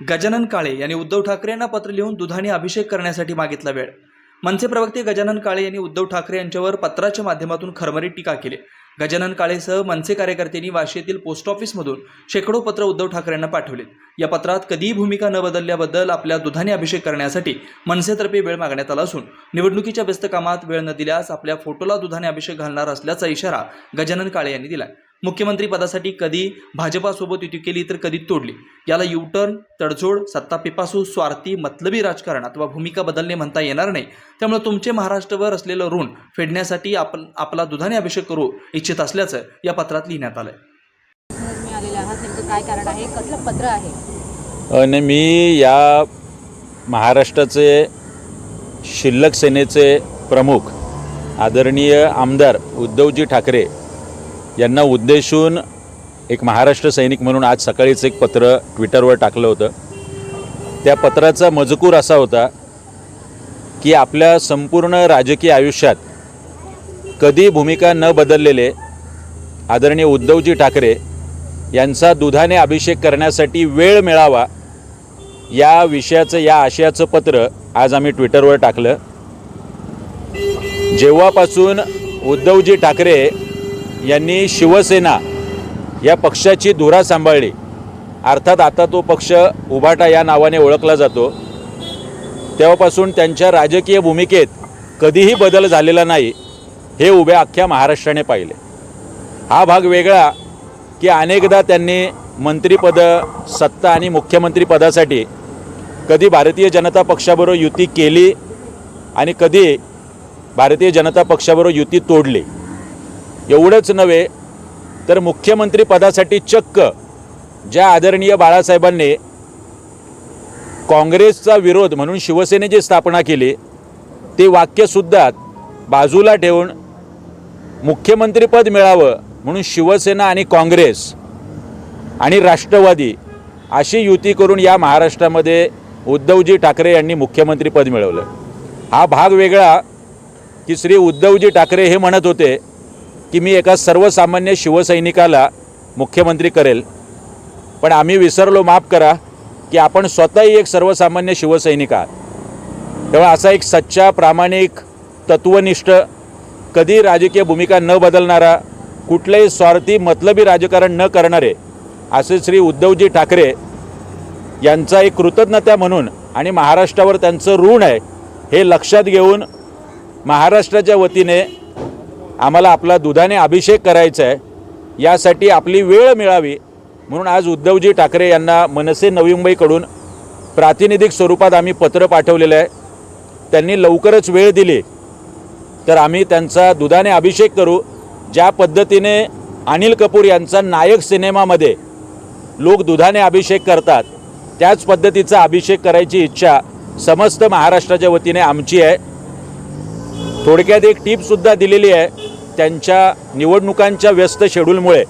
गजानन काळे यांनी उद्धव ठाकरे यांना पत्र लिहून दुधाने अभिषेक करण्यासाठी मागितला वेळ. मनसे प्रवक्ते गजानन काळे यांनी उद्धव ठाकरे यांच्यावर पत्राच्या माध्यमातून खरमरीत टीका केली. गजानन काळेसह मनसे कार्यकर्त्यांनी वाशीतील पोस्ट ऑफिसमधून शेकडो पत्र उद्धव ठाकरेंना पाठवले या पत्रात कधीही भूमिका न बदलल्याबद्दल आपल्या दुधाने अभिषेक करण्यासाठी मनसेतर्फे वेळ मागण्यात आला असून निवडणुकीच्या व्यस्त कामात वेळ न दिल्यास आपल्या फोटोला दुधाने अभिषेक घालणार असल्याचा इशारा गजानन काळे यांनी दिला मुख्यमंत्री पदासाठी कधी भाजपासोबत युती केली तर कधी तोडली? याला युटर्न तडजोड सत्ता पिपासू स्वार्थी मतलबी राजकारण अथवा भूमिका बदलणे म्हणता येणार नाही. त्यामुळे तुमचे महाराष्ट्रावर असलेलं ऋण फेडण्यासाठी आपण आपला दुधाने अभिषेक करू इच्छित असल्याचं या पत्रात लिहिण्यात आलंय. तुम्ही आलेले आहात. नेमकं काय कारण आहे? कसलं पत्र आहे? आणि मी या महाराष्ट्राचे शिल्लक सेनेचे प्रमुख आदरणीय आमदार उद्धवजी ठाकरे यांना उद्देशून एक महाराष्ट्र सैनिक म्हणून आज सकाळीच एक पत्र ट्विटरवर टाकलं होतं. त्या पत्राचा मजकूर असा होता की आपल्या संपूर्ण राजकीय आयुष्यात कधी भूमिका न बदललेले आदरणीय उद्धवजी ठाकरे यांचा दुधाने अभिषेक करण्यासाठी वेळ मिळावा या विषयाचं या आशयाचं पत्र आज आम्ही ट्विटरवर टाकलं. जेव्हापासून उद्धवजी ठाकरे यांनी शिवसेना या पक्षाची धुरा सांभाळली. अर्थात आता तो पक्ष उभाटा या नावाने ओळखला जातो. तेव्हापासून त्यांच्या राजकीय भूमिकेत कधीही बदल झालेला नाही हे उभ्या अख्ख्या महाराष्ट्राने पाहिले. हा भाग वेगळा की अनेकदा त्यांनी मंत्रिपदं सत्ता आणि मुख्यमंत्रीपदासाठी कधी भारतीय जनता पक्षाबरोबर युती केली आणि कधी भारतीय जनता पक्षाबरोबर युती तोडली. एवढंच नव्हे तर मुख्यमंत्री पदासाठी चक्क ज्या आदरणीय बाळासाहेबांनी काँग्रेसचा विरोध म्हणून शिवसेनेची स्थापना केली ते वाक्यसुद्धा बाजूला ठेवून मुख्यमंत्रीपद मिळावं म्हणून शिवसेना आणि काँग्रेस आणि राष्ट्रवादी अशी युती करून या महाराष्ट्रामध्ये उद्धवजी ठाकरे यांनी मुख्यमंत्रीपद मिळवलं. हा भाग वेगळा की श्री उद्धवजी ठाकरे हे म्हणत होते की मी एका सर्वसामान्य शिवसैनिकाला मुख्यमंत्री करेल. पण आम्ही विसरलो माफ करा की आपण स्वतःही एक सर्वसामान्य शिवसैनिक आहात. तेव्हा असा एक सच्चा प्रामाणिक तत्वनिष्ठ कधी राजकीय भूमिका न बदलणारा कुठलेही स्वार्थी मतलबी राजकारण न करणारे असे श्री उद्धवजी ठाकरे यांचा एक कृतज्ञता म्हणून आणि महाराष्ट्रावर त्यांचं ऋण आहे हे लक्षात घेऊन महाराष्ट्राच्या वतीने आम्हाला आपला दुधाने अभिषेक करायचा आहे यासाठी आपली वेळ मिळावी. म्हणून आज उद्धवजी ठाकरे यांना मनसे नवी मुंबईकडून प्रातिनिधिक स्वरूपात आम्ही पत्र पाठवलेलं आहे त्यांनी लवकरच वेळ दिली. तर आम्ही त्यांचा दुधाने अभिषेक करू. ज्या पद्धतीने अनिल कपूर यांचा नायक सिनेमामध्ये लोक दुधाने अभिषेक करतात त्याच पद्धतीचा अभिषेक करायची इच्छा समस्त महाराष्ट्राच्या वतीने आमची आहे. थोडक्यात एक टीपसुद्धा दिलेली आहे त्यांच्या निवडणुकांच्या व्यस्त शेड्यूलमुळे.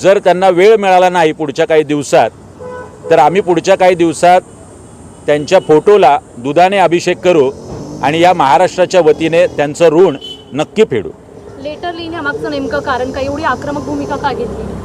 जर त्यांना वेळ मिळाला नाही पुढच्या काही दिवसात तर आम्ही पुढच्या काही दिवसात त्यांच्या फोटोला दुधाने अभिषेक करू आणि या महाराष्ट्राच्या वतीने त्यांचं ऋण नक्की फेडू. लेटर लिहिण्यामागचं नेमकं कारण काय? एवढी आक्रमक भूमिका का घेतली?